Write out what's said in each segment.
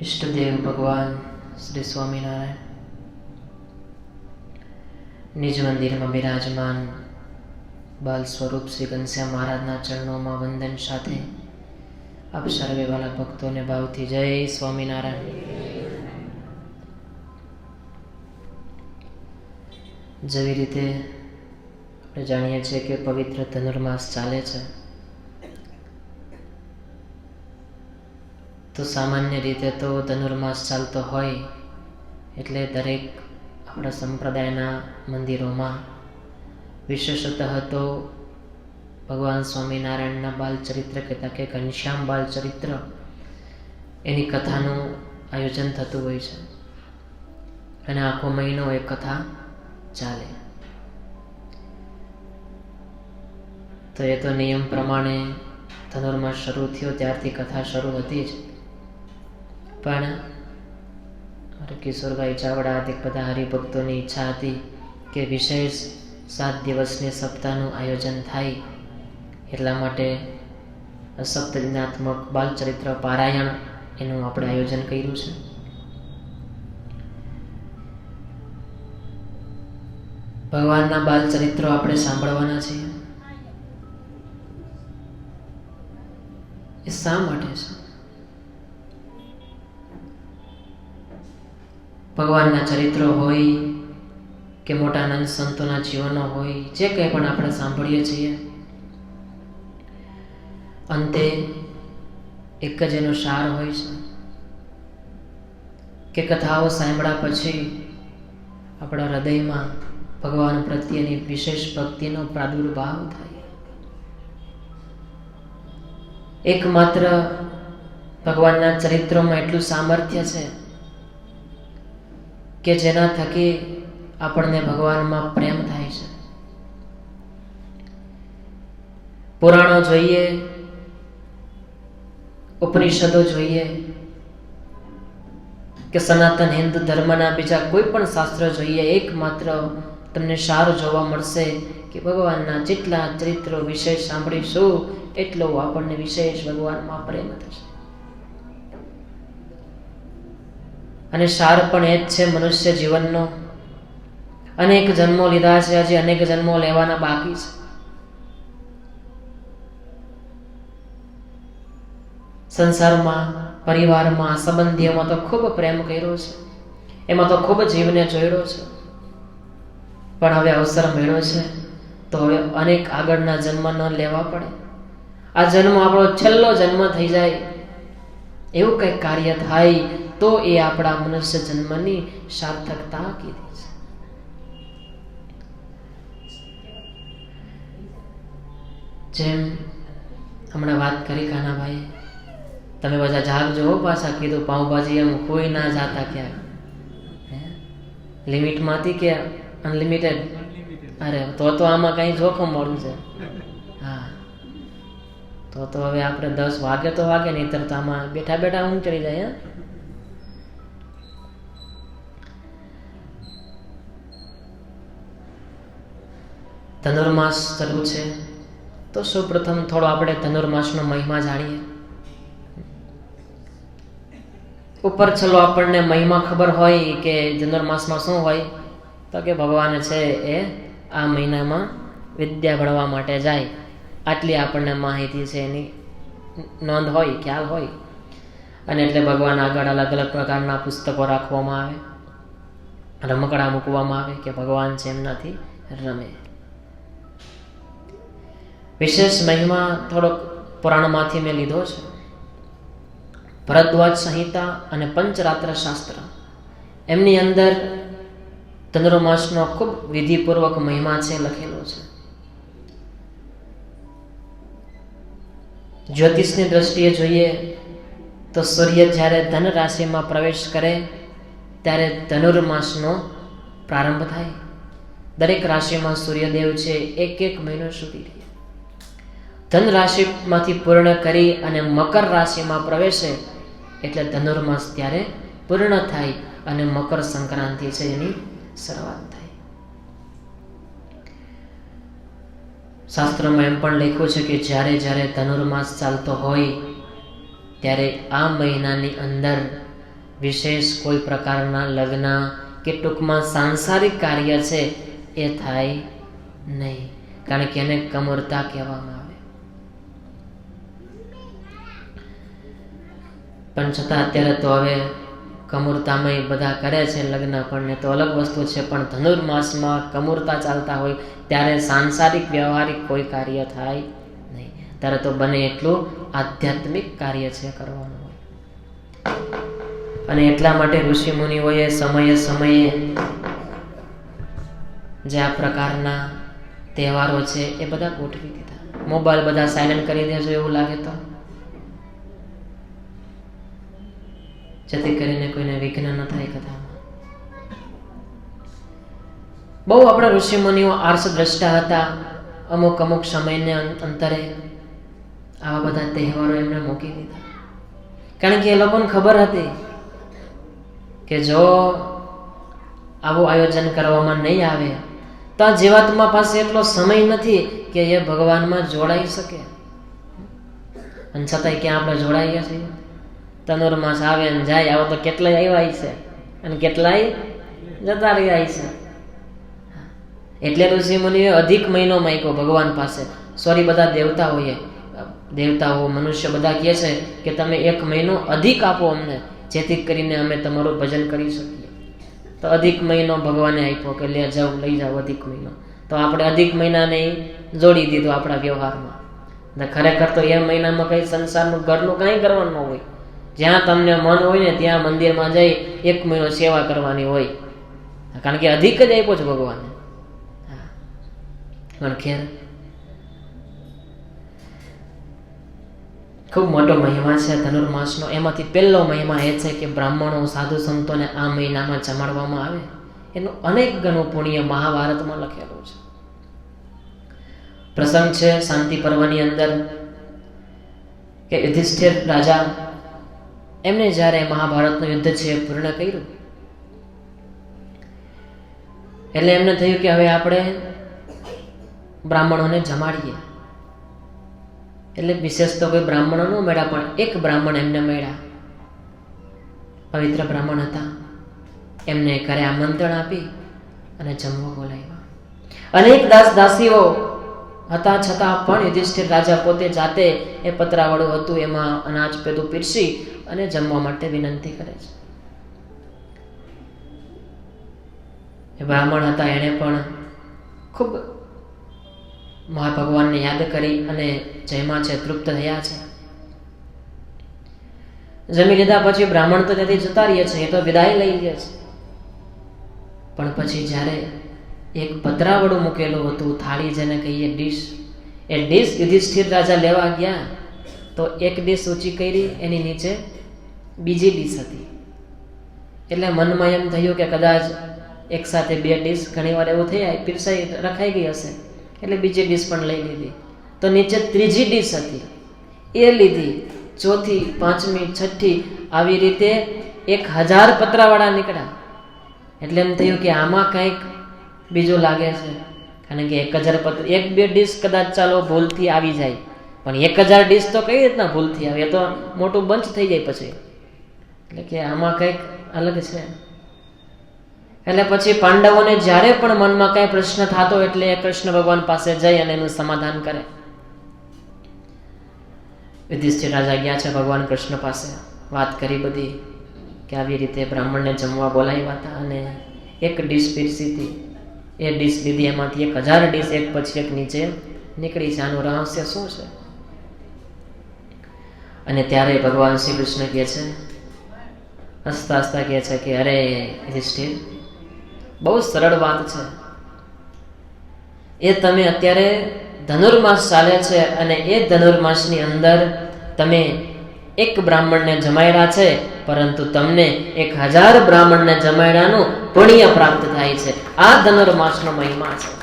ઈષ્ટદેવ ભગવાન શ્રી સ્વામિનારાયણ નિજ મંદિરમાં બિરાજમાન બાલ સ્વરૂપ શ્રી ઘનશ્યામ મહારાજના ચરણોમાં વંદન સાથે આપ સર્વે વાલા ભક્તોને ભાવથી જય સ્વામિનારાયણ જેવી રીતે આપણે જાણીએ છીએ કે પવિત્ર ધનુર્માસ ચાલે છે તો સામાન્ય રીતે તો ધનુર્માસ ચાલતો હોય એટલે દરેક આપણા સંપ્રદાયના મંદિરોમાં. વિશેષતઃ તો ભગવાન સ્વામિનારાયણના બાલચરિત્ર કહેતા કે ઘનશ્યામ બાલચરિત્ર એની કથાનું આયોજન થતું હોય છે. અને આખો મહિનો એ કથા ચાલે. તો એ તો નિયમ પ્રમાણે ધનુર્માસ શરૂ થયો, ત્યારથી કથા શરૂ હતી જ. પણ કિશોરભાઈ ચાવડા આદિ બધા હરિભક્તોની ઈચ્છા હતી કે વિશેષ સાત દિવસની સપ્તાહનું આયોજન થાય. એટલા માટે સપ્તજ્ઞાત્મક બાલચરિત્ર પારાયણ એનું આપણે આયોજન કર્યું છે. ભગવાનના બાલચરિત્રો આપણે સાંભળવાના છીએ. એ શા માટે છે? ભગવાનના ચરિત્રો હોય કે મોટા નંદ સંતોના જીવનો હોય, જે કંઈ પણ આપણે સાંભળીએ છીએ, અંતે એક જ એનો સાર હોય છે કે કથાઓ સાંભળ્યા પછી આપણા હૃદયમાં ભગવાન પ્રત્યેની વિશેષ ભક્તિનો પ્રાદુર્ભાવ થાય. એકમાત્ર ભગવાનના ચરિત્રોમાં એટલું સામર્થ્ય છે કે જેના થકી આપણને ભગવાનમાં પ્રેમ થાય છે. પુરાણો જોઈએ, ઉપનિષદો જોઈએ, કે સનાતન હિન્દુ ધર્મના બીજા કોઈ પણ શાસ્ત્ર જોઈએ, એકમાત્ર તમને સારું જોવા મળશે કે ભગવાનના જેટલા ચરિત્રો વિશેષ સાંભળીશું, એટલો આપણને વિશેષ ભગવાનમાં પ્રેમ થશે. અને સાર પણ એ જ છે મનુષ્ય જીવનનો. અનેક જન્મો લીધા છે, હજી અનેક જન્મો લેવાના બાકી છે. સંસારમાં, પરિવારમાં, સંબંધીઓમાં તો ખૂબ પ્રેમ કર્યો છે. એમાં તો ખૂબ જીવને જોડ્યો છે. પણ હવે અવસર મળ્યો છે, તો હવે અનેક આગળના જન્મ ન લેવા પડે. આ જન્મ આપણો છેલ્લો જન્મ થઈ જાય. એવું કંઈક કાર્ય થાય તો એ આપણા મનુષ્ય જન્મની સાર્થકતા કીધી છે. જેમ હમણાં વાત કરી કાનાભાઈ તમે બધા જાગજો પાછા, કીધું, પાઉંભાજી એમ કોઈ ના જાતા ક્યાં? લિમિટમાંથી કે અનલિમિટેડ? અરે, તો તો આમાં કંઈ જોખમ મળ્યું છે. હા. તો તો હવે આપણે દસ વાગે તો વાગે નહીં તો આમાં બેઠા બેઠા ઊંઘ ચડી જાય, હા? ધનુર્માસ ચાલુ છે. તો સૌપ્રથમ થોડો આપણે ધનુર્માસનો મહિમા જાણીએ. ઉપર છેલ્લો આપણને મહિમા ખબર હોય કે ધનુર્માસમાં શું હોય, તો કે ભગવાન છે એ આ મહિનામાં વિદ્યા ભણવા માટે જાય. આટલી આપણને માહિતી છે એની. નોંધ હોય, ખ્યાલ હોય. અને એટલે ભગવાન આગળ અલગ અલગ પ્રકારના પુસ્તકો રાખવામાં આવે. રમકડા મૂકવામાં આવે કે ભગવાન છે એમનાથી રમે. વિશેષ મહિમા થોડોક પુરાણમાંથી મેં લીધો છે. ભરદ્વાજ સંહિતા અને પંચરાત્ર શાસ્ત્ર. એમની અંદર ધનુર્માસનો ખૂબ વિધિપૂર્વક મહિમા છે લખેલો છે. જ્યોતિષની દ્રષ્ટિએ જોઈએ તો સૂર્ય જ્યારે ધન રાશિમાં પ્રવેશ કરે, ત્યારે ધનુર્માસનો પ્રારંભ થાય. દરેક રાશિમાં સૂર્યદેવ છે એક એક મહિનો સુધી ધન રાશિમાંથી પૂર્ણ કરી અને મકર રાશિમાં પ્રવેશે એટલે ધનુર્માસ ત્યારે પૂર્ણ થાય અને મકર સંક્રાંતિ છે એની શરૂઆત થાય. શાસ્ત્રમાં એમ પણ લખ્યું છે કે જ્યારે જ્યારે ધનુર્માસ ચાલતો હોય ત્યારે આ મહિનાની અંદર વિશેષ કોઈ પ્રકારના લગ્ન કે ટૂંકમાં સાંસારિક કાર્ય છે એ થાય નહીં. કારણ કે એને કમરતા કહેવામાં આવે પણ છતાં અત્યારે તો હવે કમૂરતામાં બધા કરે છે લગ્ન, પણ તો અલગ વસ્તુ છે. પણ ધનુર્માસમાં કમૂરતા ચાલતા હોય ત્યારે સાંસારિક, વ્યવહારિક કોઈ કાર્ય થાય નહીં. ત્યારે તો બને એટલું આધ્યાત્મિક કાર્ય છે કરવાનું હોય. અને એટલા માટે ઋષિ મુનિઓએ સમયે સમયે જે આ પ્રકારના તહેવારો છે એ બધા ગોઠવી દીધા. મોબાઈલ બધા સાયલેન્ટ કરી દેજો એવું લાગે તો. જેથી કરીને કોઈને વિઘ્ન ન થાય કથામાં. બહુ આપણા ઋષિમુનિઓ આર્ષ દ્રષ્ટા હતા. અમુક અમુક સમયને અંતરે આવા બધા તહેવારો એમણે મૂકી દીધા. કારણ કે એ લોકોને ખબર હતી કે જો આવું આયોજન કરવામાં નહીં આવે, તો આ જીવાત્મા પાસે એટલો સમય નથી કે એ ભગવાનમાં જોડાઈ શકે. અને છતાંય ક્યાં આપણે જોડાઈએ છીએ? તનુરમાસ આવે ને જાય. આવો તો કેટલાય આવ્યા છે અને કેટલાય જતા રહ્યા છે એટલે ઋષિ મુનિએ અધિક મહિનો માયકો ભગવાન પાસે. સોરી બધા દેવતા હોઈએ દેવતાઓ, મનુષ્ય બધા કહે છે કે તમે એક મહિનો અધિક આપો અમને, જેથી કરીને અમે તમારું ભજન કરી શકીએ. તો અધિક મહિનો ભગવાને આપ્યો કે લે જાઓ, લઈ જાઓ અધિક મહિનો. તો આપણે અધિક મહિનાને જોડી દીધો આપણા વ્યવહારમાં. ખરેખર તો એ મહિનામાં કંઈ સંસારનું ઘરનું કંઈ કરવાનું હોય. જ્યાં તમને મન હોય ને ત્યાં મંદિરમાં જઈ એક મહિનો સેવા કરવાની હોય. કારણ કે અધિક જ આપ્યો છે ભગવાને. પણ ખેર. ખૂબ મોટો મહિમા છે ધનુર્માસનો. એમાંથી પહેલો મહિમા એ છે કે બ્રાહ્મણો, સાધુ સંતોને આ મહિનામાં જમાડવામાં આવે. એનું અનેક ગણું પુણ્ય મહાભારતમાં લખેલું છે. પ્રસંગ છે શાંતિ પર્વની અંદર કે યુધિષ્ઠિર રાજા એમને જ્યારે મહાભારતનું યુદ્ધ છે પૂર્ણ કર્યું. એટલે એમને થયું કે હવે આપણે બ્રાહ્મણોને જમાડીએ. એટલે વિશેષ તો કોઈ બ્રાહ્મણો ન મળ્યા, પણ એક બ્રાહ્મણ એમને મળ્યા. પવિત્ર બ્રાહ્મણ હતા. એમને ઘરે આમંત્રણ આપી અને જમવા બોલાવ્યા. અનેક દાસ દાસીઓ હતા, છતાં પણ યુધિષ્ઠિર રાજા પોતે જાતે એ પતરાવાળું હતું, એમાં અનાજ પેદું પીરસી અને જમવા માટે વિનંતી કરે છે. બ્રાહ્મણ હતા, એણે પણ ખૂબ મહાભગવાનને યાદ કરી અને જયમાં છે તૃપ્ત થયા છે. જમી લીધા પછી બ્રાહ્મણ તો ત્યાંથી જતા રહીએ છે, એ તો વિદાય લઈ લે છે. પણ પછી જ્યારે એક પતરાવડું મૂકેલું હતું, થાળી જેને કહીએ ડીશ, એ ડીશ યુધિષ્ઠિર રાજા લેવા ગયા, તો એક ડીશ ઊંચી કરી, એની નીચે બીજી ડીશ હતી. એટલે મનમાં એમ થયું કે કદાચ એક સાથે બે ડીશ ઘણીવાર એવું થઈ પીરસાઈ રખાઈ ગઈ હશે, એટલે બીજી ડીશ પણ લઈ લીધી. તો નીચે ત્રીજી ડીશ હતી. એ લીધી. ચોથી, પાંચમી, છઠ્ઠી આવી રીતે એક હજાર પતરાવાળા નીકળ્યા. એટલે એમ થયું કે આમાં કંઈક બીજું લાગે છે. કારણ કે એક હજાર પત્ર એક બે ડીશ કદાચ ચાલો ભૂલથી આવી જાય. પણ એક હજાર ડીશ તો કઈ રીતના ભૂલથી આવે? એ તો મોટું બંચ થઈ જાય પછી. એટલે કે આમાં કંઈક અલગ છે. એટલે પછી પાંડવોને જ્યારે પણ મનમાં કંઈ પ્રશ્ન થતો એટલે એ કૃષ્ણ ભગવાન પાસે જઈ અને એનું સમાધાન કરે. યુધિષ્ઠિર રાજા ગયા છે ભગવાન કૃષ્ણ પાસે. વાત કરી બધી કે આવી રીતે બ્રાહ્મણને જમવા બોલાવ્યા હતા અને એક ડીશ પીરસી હતી. એ ડીશ લીધી, એમાંથી એક હજાર ડીશ, એક પછી એક નીચે નીકળી છે. આનું રહસ્ય શું છે? અને ત્યારે ભગવાન શ્રી કૃષ્ણ કહે છે હસતા હસતા કહે છે કે, અરે યુધિષ્ઠિર બહુ સરળ વાત છે. એ તમે અત્યારે ધનુર્માસ ચાલે છે અને એ ધનુર્માસની અંદર તમે એક બ્રાહ્મણને જમાડ્યા છે, પરંતુ તમને એક હજાર બ્રાહ્મણને જમાયડાનું પુણ્ય પ્રાપ્ત થાય છે. આ ધનુર્માસનો મહિમા છે.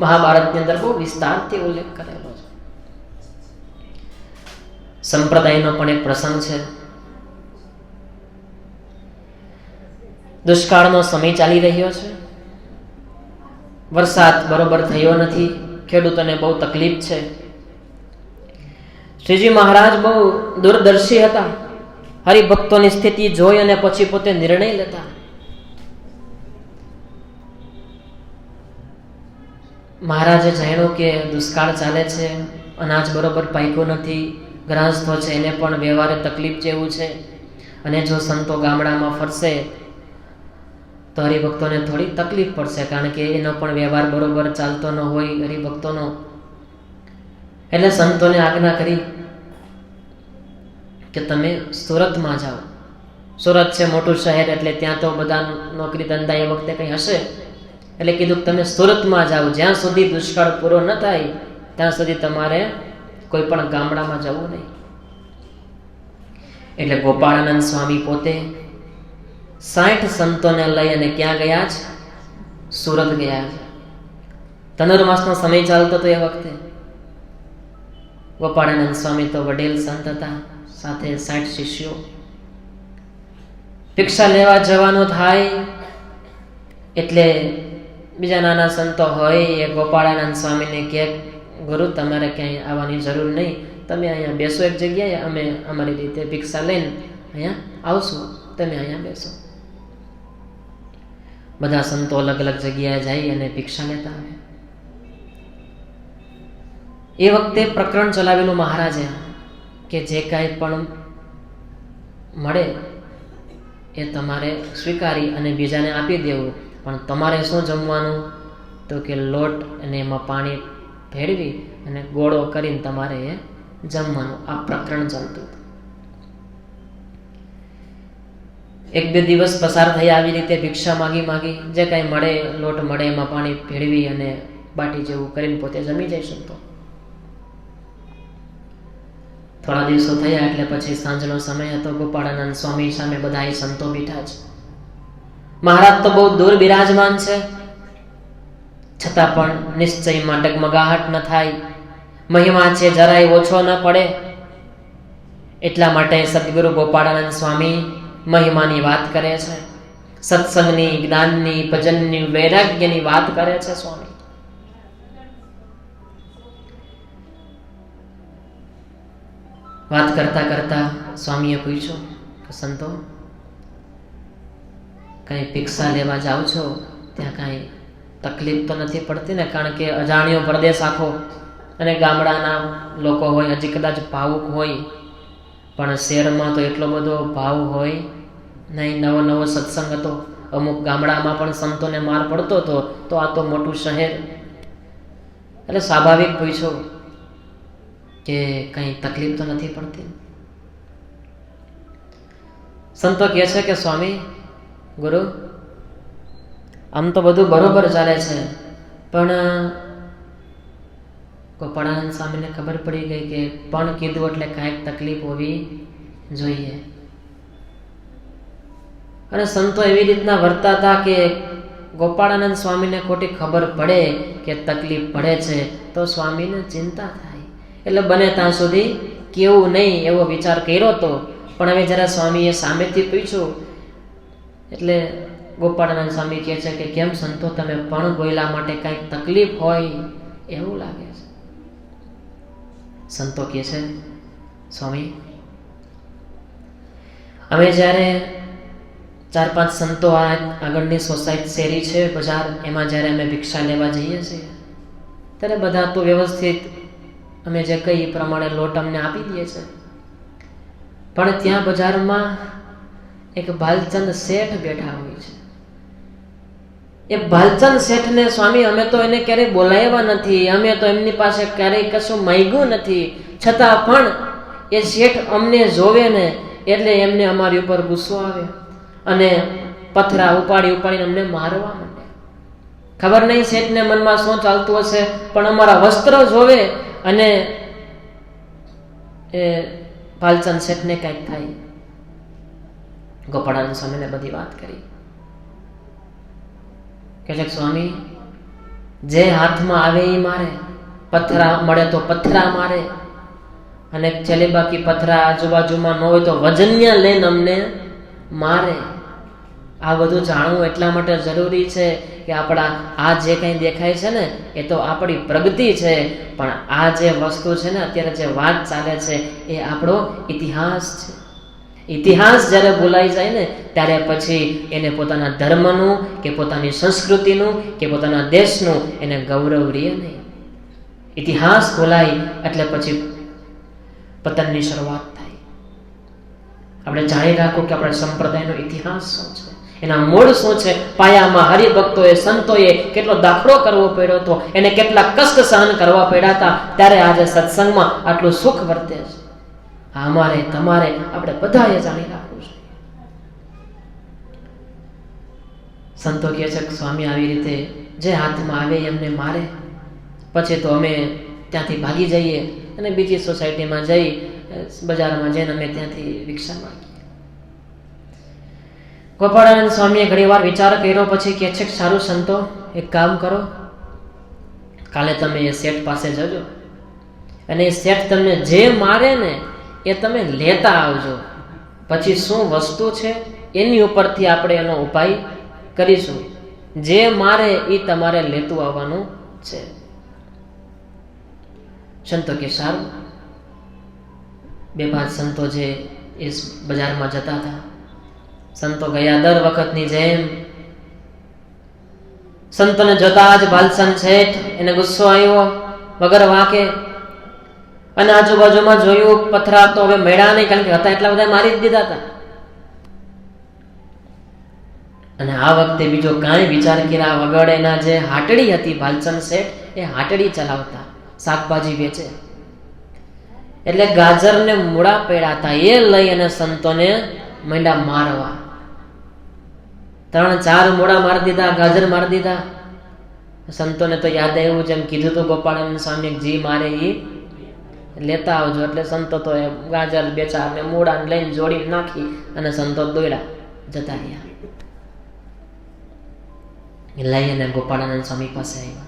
મહાભારતની અંદર બહુ વિસ્તારથી ઉલ્લેખ કરેલો છે. સંપ્રદાયનો પણ એક પ્રસંગ છે. દુષ્કાળનો સમય ચાલી રહ્યો છે. વરસાદ બરોબર થયો નથી. ખેડૂતોને બહુ તકલીફ છે. શ્રીજી મહારાજ બહુ દૂરદર્શી હતા. હરિભક્તોની સ્થિતિ જોઈ અને પછી પોતે નિર્ણય લેતા. મહારાજે જાણ્યું કે દુષ્કાળ ચાલે છે. અનાજ બરોબર પાક્યું નથી. ગ્રાસતો છે, એને પણ વ્યવહારે તકલીફ જેવું છે. અને જો સંતો ગામડામાં ફરશે તો હરિભક્તોને થોડી તકલીફ પડશે કારણ કે એનો પણ વ્યવહાર બરોબર ચાલતો ન હોય હરિભક્તોનો. એટલે સંતોને આજ્ઞા કરી કે તમે સુરતમાં જાઓ. સુરત છે મોટું શહેર એટલે ત્યાં તો બધા નોકરી ધંધા એ વખતે કંઈ હશે. એટલે કીધું કે તમે સુરતમાં જાઓ. જ્યાં સુધી દુષ્કાળ પૂરો ન થાય, ત્યાં સુધી તમારે કોઈ પણ ગામડામાં જવું નહીં. એટલે ગોપાળાનંદ સ્વામી પોતે સાઠ સંતોને લઈ અને ક્યાં ગયા છે સુરત ગયા છે ધનુર્માસનો સમય ચાલતો હતો એ વખતે. ગોપાળાનંદ સ્વામી તો વડીલ સંત હતા, સાથે સાઠ શિષ્યો. ભિક્ષા લેવા જવાનું થાય, એટલે બીજા નાના સંતો હોય, એ ગોપાળાનંદ સ્વામીને કહે ગુરુ, તમારે ક્યાંય આવવાની જરૂર નહીં. તમે અહીંયા બેસો એક જગ્યાએ, અમે અમારી રીતે ભિક્ષા લઈને અહીંયા આવશું. તમે અહીંયા બેસો. બધા સંતો અલગ અલગ જગ્યાએ જાય અને ભિક્ષા લેતા આવે. એ વખતે પ્રકરણ ચલાવેલું મહારાજે કે જે કાંઈ પણ મળે એ તમારે સ્વીકારી અને બીજાને આપી દેવું. પણ તમારે શું જમવાનું? તો કે લોટ અને એમાં પાણી ભેળવી અને ગોળો કરીને તમારે એ જમવાનું. આ પ્રકરણ ચાલતું હતું. એક બે દિવસ પસાર થયા આવી રીતે ભિક્ષા માગી માગી, જે કાંઈ મળે, લોટ મળે, એમાં પાણી ભેળવી અને બાટી જેવું કરીને પોતે જમી જઈ શકતો થોડા દિવસો થયા એટલે પછી સાંજનો સમય હતો, ગોપાળાનંદ સ્વામી સામે બધા સંતો બેઠા છે મહારાજ તો બહુ દૂર બિરાજમાન છે. છતાં પણ નિશ્ચયમાં ડગમગાહટ ન થાય. મહિમા છે જરાય ઓછો ન પડે. એટલા માટે સદગુરુ ગોપાળાનંદ સ્વામી મહિમાની વાત કરે છે. સત્સંગની, જ્ઞાનની, ભજનની, વૈરાગ્યની વાત કરે છે સ્વામી. વાત કરતા કરતા સ્વામીએ પૂછ્યું, કે સંતો, કાંઈ ભિક્ષા લેવા જાઓ છો? ત્યાં કાંઈ તકલીફ તો નથી પડતી ને? કારણ કે અજાણ્યો પ્રદેશ આખો અને ગામડાના લોકો હોય, હજી કદાચ ભાવુક હોય પણ શહેરમાં તો એટલો બધો ભાવ હોય નહીં, નવો નવો સત્સંગ હતો. અમુક ગામડામાં પણ સંતોને માર પડતો હતો, તો આ તો મોટું શહેર. એટલે સ્વાભાવિક પૂછો કે કંઈ તકલીફ તો નથી પડતી? સંતો કહે છે કે, સ્વામી, ગુરુ, આમ તો બધું બરોબર ચાલે છે, પણ ગોપાળાનંદ સ્વામીને ખબર પડી ગઈ કે પણ કીધું એટલે કાંઈક તકલીફ હોવી જોઈએ. અને સંતો એવી રીતના વર્તા હતા કે ગોપાળાનંદ સ્વામીને ખોટી ખબર પડે કે તકલીફ પડે છે, તો સ્વામીને ચિંતા થાય. એટલે બને ત્યાં સુધી કેવું નહીં એવો વિચાર કર્યો હતો પણ હવે જરા સ્વામીએ સામેથી પૂછ્યું, એટલે ગોપાળાનંદ સ્વામી કહે છે કે કેમ સંતો, તમે પણ ગોયલા માટે કાંઈક તકલીફ હોય એવું લાગે. સંતો કહે છે, સ્વામી અમે જ્યારે ચાર પાંચ સંતો આ આગળની સોસાયટી શેરી છે બજાર, એમાં જ્યારે અમે ભિક્ષા લેવા જઈએ છીએ, ત્યારે બધા તો વ્યવસ્થિત અમે જે કહીએ એ પ્રમાણે લોટ અમને આપી દઈએ છે. પણ ત્યાં બજારમાં એક ભાલચંદ શેઠ બેઠા હોય છે. એ ભાલચંદ શેઠને, સ્વામી, અમે તો એને ક્યારેય બોલાવ્યા નથી. અમે તો એમની પાસે ક્યારેય કશું માંગ્યું નથી. છતાં પણ એ શેઠ અમને જોવે ને, એટલે એમને અમારી ઉપર ગુસ્સો આવે અને પથરા ઉપાડી ઉપાડીને અમને મારવા માંડે. ખબર નહીં શેઠને મનમાં શું ચાલતું હશે, પણ અમારા વસ્ત્ર જોવે અને એ ભાલચંદ શેઠને કંઈક થાય. ગોપાળાનંદ સ્વામીને બધી વાત કરી. કે સ્વામી, જે હાથમાં આવે એ મારે, પથરા મળે તો પથરા મારે. અને છેલ્લે બાકી પથરા આજુબાજુમાં ન હોય તો વજન્યા લઈને અમને મારે. આ બધું જાણવું એટલા માટે જરૂરી છે કે આપણા આ જે કંઈ દેખાય છે ને, એ તો આપણી પ્રગતિ છે. પણ આ જે વસ્તુ છે ને, અત્યારે જે વાત ચાલે છે, એ આપણો ઇતિહાસ છે. ઇતિહાસ જ્યારે બોલાઈ જાય ને, ત્યારે પછી એને પોતાના ધર્મનું કે પોતાની સંસ્કૃતિનું કે પોતાના દેશનું એને ગૌરવ રહે નહીં. ઇતિહાસ બોલાય એટલે પછી પતનની શરૂઆત થાય. આપણે જાણી રાખો કે આપણા સંપ્રદાયનો ઇતિહાસ શું છે? એના મૂળ શું છે? પાયામાં હરિભક્તોએ, સંતોએ કેટલો દાખલો કરવો પડ્યો હતો? એને કેટલા કષ્ટ સહન કરવા પડ્યા હતા? ત્યારે આજે સત્સંગમાં આટલું સુખ વર્તે છે. અમારે, તમારે આપણે બધાએ જાણી રાખવું છે સંતો કહે છે સ્વામી આવી રીતે જે હાથમાં આવે એમને મારે. પછી તો અમે ત્યાંથી ભાગી જઈએ અને બીજી સોસાયટીમાં જઈ બજારમાં જઈને અમે ત્યાંથી રિક્ષા માગીએ. ગોપાળાનંદ સ્વામીએ ઘણીવાર વિચાર કર્યો, પછી કહે છે સારું સંતો, એક કામ કરો. કાલે તમે એ શેઠ પાસે જજો. અને એ શેઠ તમને જે મારે ને એ તમે લેતા આવજો. પછી શું વસ્તુ છે એની ઉપરથી આપણે એનો ઉપાય કરીશું. જે મારે એ તમારે લેતું આવવાનું છે. સંતો કે સારું. બે પાંચ સંતો જે એ બજારમાં જતા હતા. સંતો ગયા દર વખતની જેમ. સંતોને જોતા જ બાલસન શેઠ એને ગુસ્સો આવ્યો. વગર વાકે અને આજુબાજુમાં જોયું, પથરા તો હવે મેળા નહીં, કારણ કે હતા એટલા બધા મારી જ દીધા હતા. અને આ વખતે બીજો કાંઈ વિચાર કર્યા વગર એના જે હાટડી હતી, ભાલચંદ શેઠ, એ હાટડી ચલાવતા, શાકભાજી વેચે. એટલે ગાજરને મૂળા પડ્યા હતા એ લઈ અને સંતોને મંડા મારવા. ત્રણ, ચાર મૂળા મારી દીધા, ગાજર મારી દીધા. સંતોને તો યાદ આવ્યું, જેમ કીધું તો ગોપાળાનંદ સ્વામી જી મારે એ લેતા આવજો. એટલે સંતો તો એ ગાજર, બેચા ને મૂળા લઈને જોડીને નાખી અને સંતો દોડ્યા જતા રહ્યા. લઈ અને ગોપાળાનંદ સ્વામી પાસે આવ્યા.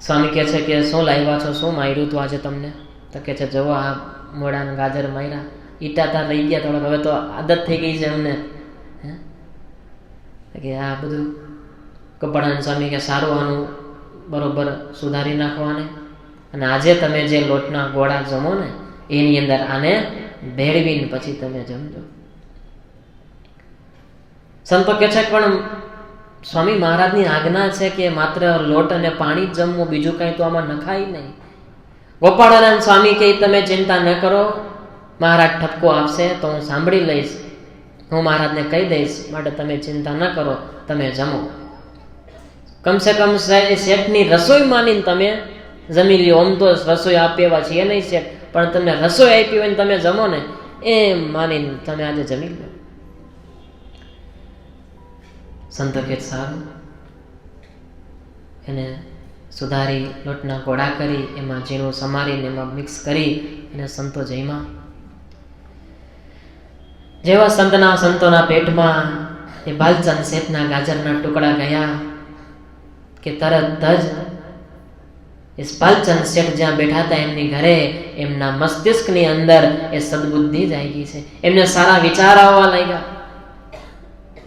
સ્વામી કહે છે કે, શું લાવ્યા છો? શું માર્યું તું આજે તમને? તો કે છે જવો આ મોડા ને ગાજર માર્યા. ઈટા તાર રહી ગયા થોડાક. હવે તો આદત થઈ ગઈ છે એમને. કે, આ બધું. કપડાન સ્વામી કે સારું આનું બરોબર સુધારી નાખવાને. અને આજે તમે જે લોટના ગોળા જમો ને, એની અંદર આને ભેળવીને પછી તમે જમજો. સંતો કે છે, પણ સ્વામી મહારાજની આજ્ઞા છે કે માત્ર લોટ અને પાણી જ જમવું, બીજું કંઈ તો આમાં નખાય નહીં. ગોપાળાનંદ સ્વામી કે તમે ચિંતા ન કરો, મહારાજ ઠપકો આપશે તો હું સાંભળી લઈશ. હું મહારાજને કહી દઈશ માટે તમે ચિંતા ન કરો, તમે જમો. કમસે કમ શેઠની રસોઈ માનીને તમે જમી લ્યો આમ તો રસોઈ આપી એવા છીએ નહીં છે, પણ તમને રસોઈ આપી હોય ને તમે જમો ને, એમ માનીને તમે આજે જમી લો. સંત કે સારું. એને સુધારી, લોટના ગોળા કરી, એમાં ઝીણું સમારીને એમાં મિક્સ કરી અને સંતો જઈમાં જેવા સંતના સંતોના પેટમાં એ બાલચંદ શેઠના ગાજરના ટુકડા ગયા, કે તરત જ એ બાલચંદ શેઠ જ્યાં બેઠા હતા એમની ઘરે, એમના મસ્તિષ્કની અંદર એ સદબુદ્ધિ જાગી છે. એમને સારા વિચાર આવવા લાગ્યા.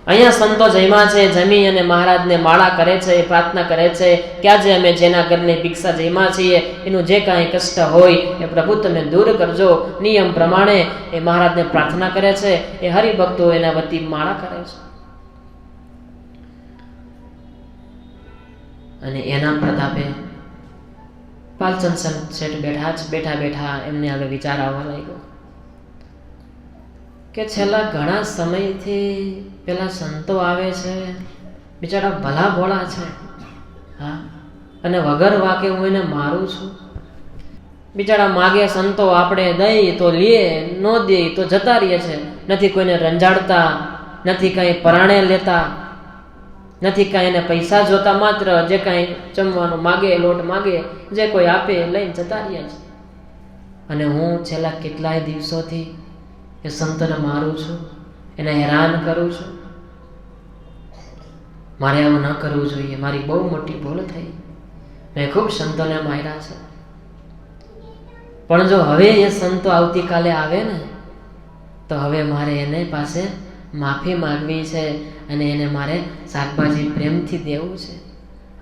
અહીંયા સંતો જયમાં છે, જમી અને મહારાજને માળા કરે છે, પ્રાર્થના કરે છે કે આજે અમે જેના ઘરની ભિક્ષા જયમાં છીએ, એનું જે કાંઈ કષ્ટ હોય એ પ્રભુ તમે દૂર કરજો. નિયમ પ્રમાણે એ મહારાજને પ્રાર્થના કરે છે, એ હરિભક્તો એના વતી માળા કરે છે. અને એના પ્રતાપે પાલચંદ શેઠ બેઠા જ બેઠા બેઠા એમને હવે વિચાર આવવા લાગ્યો કે છેલ્લા ઘણા સમયથી પેલા સંતો આવે છે, બિચારા ભલા ભોળા છે. હા? અને વગર વાકે હું એને મારું છું? બિચારા માગે સંતો આપણે દઈ તો લઈએ ન દે તો જતા રહીએ છે. નથી કોઈને રંજાડતા, નથી કંઈ પરાણે લેતા. નથી કાંઈ એને પૈસા જોતા માત્ર જે કાંઈ જમવાનું માગે, લોટ માગે, જે કોઈ આપે લઈને જતા રહ્યા છે. અને હું છેલ્લા કેટલાય દિવસોથી એ સંતને મારું છું, એને હેરાન કરું છું. મારે આવું ન કરવું જોઈએ, મારી બહુ મોટી ભૂલ થઈ. મેં ખૂબ સંતોને માર્યા છે. પણ જો હવે એ સંતો આવતીકાલે આવે ને, તો હવે મારે એને પાસે માફી માગવી છે અને એને મારે શાકભાજી પ્રેમથી દેવું છે.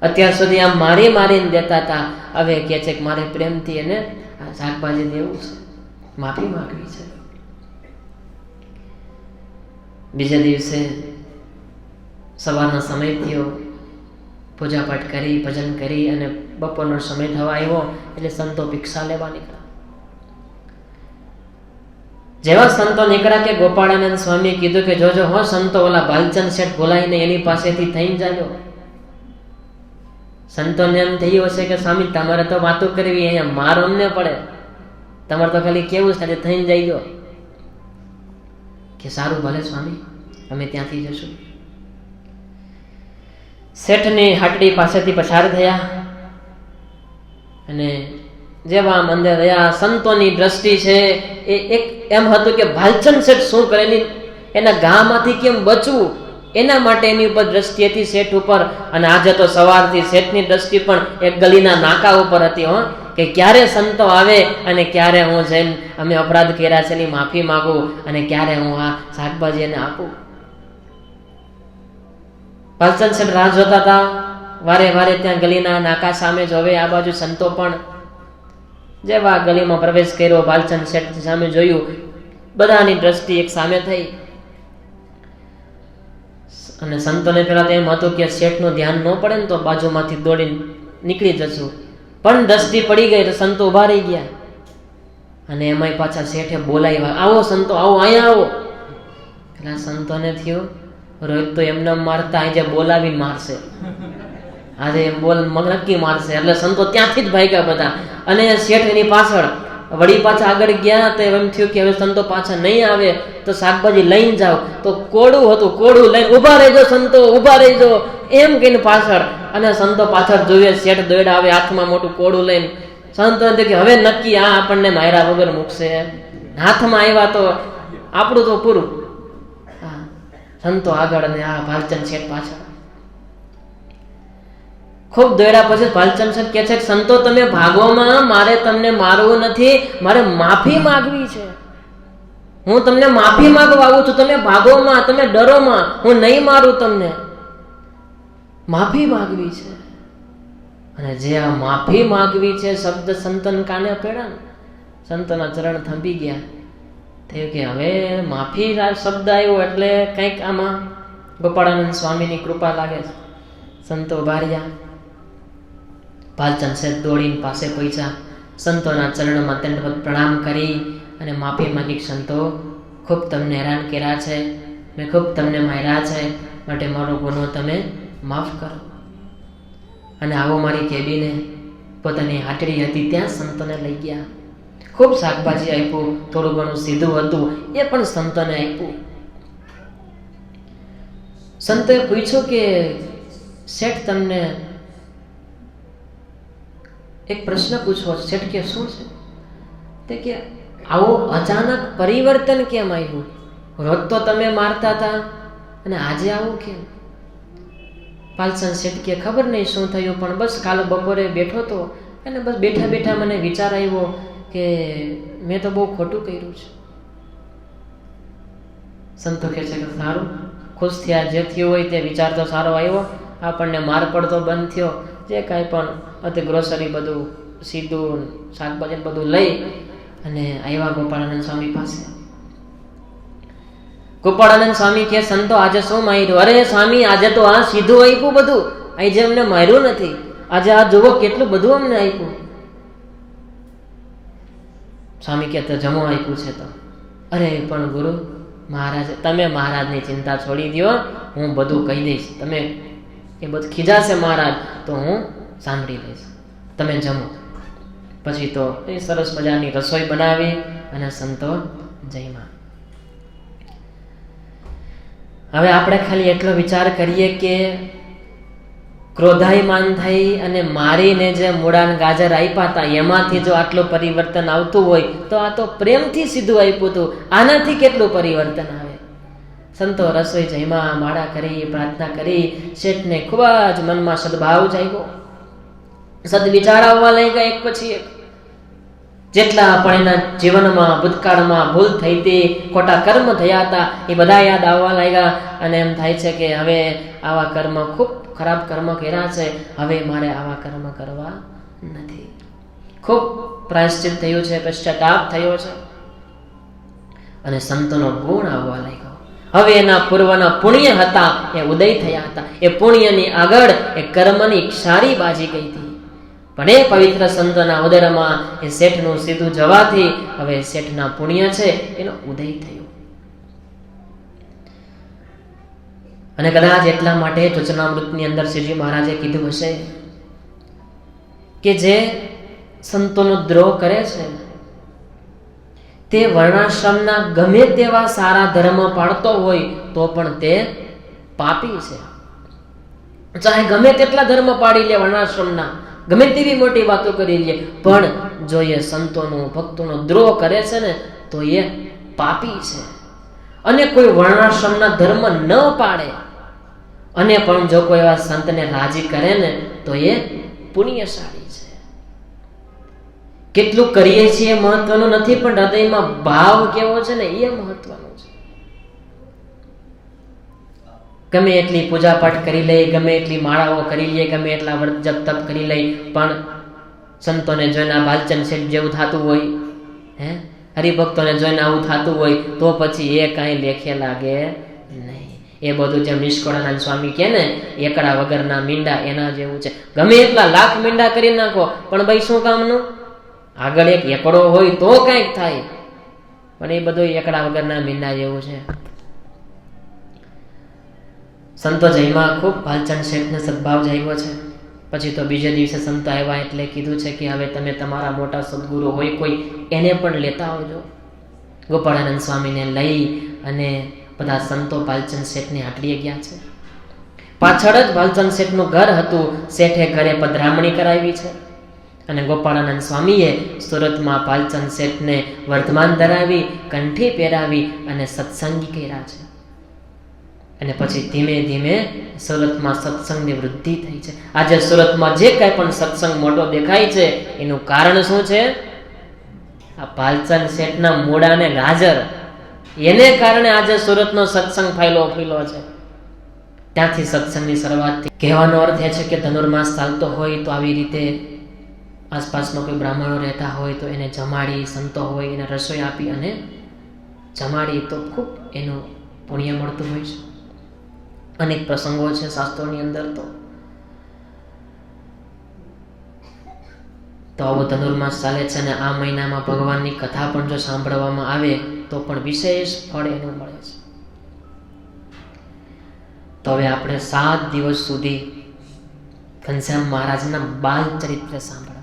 અત્યાર સુધી આમ મારી મારીને દેતા હતા, હવે કહે છે કે મારે પ્રેમથી એને શાકભાજી દેવું છે. માફી માગવી છે. બીજા દિવસે સવારનો સમય થયો, પૂજાપાઠ કરી, ભજન કરી અને બપોરનો સમય થવા આવ્યો, એટલે સંતો ભિક્ષા લેવા નીકળ્યા. જેવા સંતો નીકળ્યા કે ગોપાળાનંદ સ્વામી કીધું કે જોજો હો સંતો, ઓલા ભાલચંદ શેઠ બોલાવીને એની પાસેથી થઈને જાજો. સંતોને એમ થયું હશે કે સ્વામી, તમારે તો વાતો કરવી, અહીંયા મારો અમને પડે. તમારે તો ખાલી કેવું છે થઈને જઈજો. કે સારું ભલે સ્વામી, અમે ત્યાંથી જશું. શેઠની હાટડી પાસેથી પસાર થયા અને જેવા મંદિર રહ્યા, સંતોની દ્રષ્ટિ છે, એ એક એમ હતું કે ભાલચંદ શેઠ શું કરેલી, એના ગામાંથી કેમ બચવું? એના માટે એની ઉપર દ્રષ્ટિ હતી શેઠ ઉપર, અને આજે તો સવારથી શેઠની દ્રષ્ટિ પણ એક ગલીના નાકા ઉપર હતી, હો. કે ક્યારે સંતો આવે અને ક્યારે હું જઈને અમે અપરાધ કર્યા છે એની માફી માગું અને ક્યારે હું આ શાકભાજી એને આપું? ભાલચંદ શેઠ રાહ જોતા હતા. વારે વારે ત્યાં ગલીના નાકા સામે જોવે આ બાજુ સંતો પણ જેવા ગલીમાં પ્રવેશ કર્યો, ભાલચંદ શેઠ સામે જોયું. બધાની દ્રષ્ટિ એક સામે થઈ. અને સંતોને પહેલાં તો એમ હતું કે શેઠનું ધ્યાન ન પડે ને તો બાજુમાંથી દોડી નીકળી જશું. પણ દ્રષ્ટિ પડી ગઈ તો સંતો ઊભા રહી ગયા. અને એમાંય પાછા શેઠે બોલાવ્યા, આવો સંતો, આવો, અહીંયા આવો. પેલા સંતોને થયું રોહિત તો એમને મારતા આજે બોલાવી મારશે. આજે બોલ નક્કી મારશે. એટલે સંતો ત્યાંથી જ ભાગ્યા બધા. અને શેઠ એની પાછળ, વળી પાછા આગળ ગયા તો એમ થયું કે હવે સંતો પાછા નહીં આવે, તો શાકભાજી લઈને જાઓ. તો કોડું હતું કોડું લઈને ઊભા રહેજો સંતો, ઊભા રહેજો. એમ કહીને પાછળ. અને સંતો પાછળ જોઈએ શેઠ દોડા આવે હાથમાં મોટું કોડું લઈને. સંતો કે હવે નક્કી આ આપણને માયરા વગર મૂકશે હાથમાં આવ્યા તો આપણું તો પૂરું. સંતો આગળ અને આ ભાલચંદ શેઠ પાછળ. ખૂબ દોડ્યા પછી ભાલચંદ શેઠ કહે છે, સંતો તમે ભાગોમાં, મારે તમને મારવું નથી, મારે માફી માગવી છે. હું તમને માફી માગવા આવું છું, તમે ભાગોમાં, તમે ડરોમાં, હું નહીં મારું તમને. માફી માગવી છે. અને જે આ માફી માગવી છે, શબ્દ સંતન કાને પેડા સંતના ચરણ થંભી ગયા. થયું કે, હવે માફી શબ્દ આવ્યો એટલે કંઈક આમાં ગોપાળાનંદ સ્વામીની કૃપા લાગે છે. સંતો ભાર્યા ભાલચંદ શેઠ દોડીને પાસે પહોંચ્યા. સંતોના ચરણોમાં દંડવત પ્રણામ કરી અને માફી માગી, સંતો, ખૂબ તમને હેરાન કર્યા છે. મેં ખૂબ તમને માર્યા છે. માટે મારો ગુનો તમે માફ કરો. અને આવો મારી કેબીને પોતાની હાટડી હતી ત્યાં સંતોને લઈ ગયા. ખૂબ શાકભાજી આપ્યું, થોડું ઘણું સીધું હતું, એ પણ સંતોને આપ્યું. સંતોએ પૂછ્યું કે, શેઠ, તમને એક પ્રશ્ન પૂછવો છે. શું છે? તે કે, આવો અચાનક પરિવર્તન કેમ આવ્યું? રોજ તો તમે મારતા હતા. અને આજે આવું કેમ? પાલસન શેઠ ખબર નહીં શું થયું, પણ બસ કાલ બપોરે બેઠો તો અને બસ બેઠા બેઠા મને વિચાર આવ્યો કે મેં તો બહુ ખોટું કર્યું છે. સંતો કહે છે કે, સારું, ખુશ થયા, જે થયું હોય તે વિચાર તો સારો આવ્યો. આપણને માર પડતો બંધ થયો. જે કાંઈ પણ અતિ ગ્રોસરી બધું, સીધું શાકભાજી બધું લઈ અને આવ્યા ગોપાળાનંદ સ્વામી પાસે. ગોપાળાનંદ સ્વામી કે, સંતો આજે શું માર્યું? અરે સ્વામી, આજે તો આ સીધું આપ્યું બધું. આજે અમને માર્યું નથી, આજે આ જુઓ કેટલું બધું અમને આપ્યું સ્વામી કે, તો જમો આપ્યું છે તો. અરે, પણ ગુરુ, મહારાજ, તમે મહારાજની ચિંતા છોડી દો હું બધું કહી દઈશ. તમે એ બધું ખીજાશે મહારાજ, તો હું સાંભળી લઈશ. તમે જમો. પછી તો એ સરસ મજાની રસોઈ બનાવી અને સંતો જયમાં હવે આપણે ખાલી એટલો વિચાર કરીએ કે ક્રોધાયમાન થઈ અને મારીને જે મૂળાન ગાજર આપ્યા હતા, એમાંથી જો આટલું પરિવર્તન આવતું હોય, તો આ તો પ્રેમથી સીધું આપ્યું હતું. આનાથી કેટલું પરિવર્તન આવે? સંતો રસોઈ જયમાં માળા કરી, પ્રાર્થના કરી, શેઠને ખૂબ જ મનમાં સદભાવ જાગ્યો. સદવિચાર આવવા લઈ ગયા એક પછી એક. જેટલા પણ એના જીવનમાં, ભૂતકાળમાં ભૂલ થઈ હતી, ખોટા કર્મ થયા હતા, એ બધા યાદ આવવા લાગ્યા અને એમ થાય છે કે હવે આવા કર્મ ખૂબ ખરાબ કર્મ કર્યા છે, હવે મારે આવા કર્મ કરવા નથી. ખૂબ પ્રાયશ્ચિત થયું છે, પશ્ચાતાપ થયો છે. અને સંતોનો ગુણ આવવા લાગ્યો. હવે એના પૂર્વના પુણ્ય હતા, એ ઉદય થયા હતા. એ પુણ્યની આગળ એ કર્મની ક્ષારી બાજી ગઈ હતી. પણ એ પવિત્ર સંતોના ઉદરમાં એ શેઠનું સીધું જવાથી હવે શેઠના પુણ્ય છે, એનો ઉદય થયો. અને કદાચ એટલા માટે વચનામૃતની અંદર શ્રીજી મહારાજે કીધું હશે કે જે સંતોનો દ્રોહ કરે છે તે વર્ણાશ્રમના ગમે તેવા સારા ધર્મ પાળતો હોય તો પણ તે પાપી છે. ચાહે ગમે તેટલા ધર્મ પાડી લે વર્ણાશ્રમના, ગમે તેવી મોટી વાતો કરી લે, પણ જો એ સંતોનો, ભક્તોનો દ્રોહ કરે છે ને, તો એ પાપી છે. અને કોઈ વર્ણાશ્રમના ધર્મ ન પાડે, અને પણ જો કોઈ એવા સંતને રાજી કરે ને, તો એ પુણ્યશાળી છે. કેટલું કરીએ છીએ મહત્વનું નથી, પણ હૃદયમાં ભાવ કેવો છે ને, એ મહત્વનું છે. ગમે એટલી પૂજા પાઠ કરી લઈએ, ગમે એટલી માળાઓ કરી લઈએ, ગમે એટલા વ્રત જપ તપ કરી લઈ પણ સંતોને જોઈને ભાલચંદ શેઠ જેવું થતું હોય, હે? હરિભક્તોને જોઈને આવું થતું હોય, તો પછી એ કાંઈ લેખે લાગે નહીં. એ બધું જેમ નિષ્કોળાનંદ સ્વામી કે ને, એકડા વગરના મીંડા એના જેવું છે. ગમે એટલા લાખ મીંડા કરી નાખો, પણ ભાઈ શું કામનું? આગળ એક એકડો હોય તો કંઈક થાય. પણ એ બધું એકડા વગરના મીંડા જેવું છે. સંતો જયમાં ખૂબ ભાલચંદ શેઠને સદભાવ જાગ્યો છે. પછી તો બીજે દિવસે સંતો આવ્યા એટલે કીધું છે કે હવે તમે તમારા મોટા સદગુરુ હોય કોઈ, એને પણ લેતા આવજો. ગોપાળાનંદ સ્વામીને લઈ અને બધા સંતો ભાલચંદ શેઠની હાટડીએ ગયા છે. પાછળ જ ભાલચંદ શેઠનું ઘર હતું. શેઠે ઘરે પધરામણી કરાવી છે. અને ગોપાળાનંદ સ્વામીએ સુરતમાં પાલચંદ શેઠને વર્ધમાન ધરાવી, કંઠી પહેરાવી અને સત્સંગી કર્યા છે. અને પછી ધીમે ધીમે સુરતમાં સત્સંગની વૃદ્ધિ થઈ છે. આજે સુરતમાં જે કાંઈ પણ સત્સંગ મોટો દેખાય છે, એનું કારણ શું છે? આ પાલચંદ શેઠના મોડાને ગાજર. એને કારણે આજે સુરતનો સત્સંગ ફાયલો ફીલો છે. ત્યાંથી સત્સંગની શરૂઆત કહેવાનો અર્થ એ છે કે ધનુર્માસ ચાલતો હોય તો આવી રીતે આસપાસમાં કોઈ બ્રાહ્મણો રહેતા હોય તો એને જમાડી, સંતો હોય, એને રસોઈ આપી અને જમાડી તો ખૂબ એનું પુણ્ય મળતું હોય છે. અનેક પ્રસંગો છે શાસ્ત્રોની અંદર તો. તો આવો ધનુર્માસ ચાલે છે અને આ મહિનામાં ભગવાનની કથા પણ જો સાંભળવામાં આવે તો પણ વિશેષ ફળ એનું મળે છે. તો હવે આપણે સાત દિવસ સુધી ઘનશ્યામ મહારાજના બાલ ચરિત્ર સાંભળ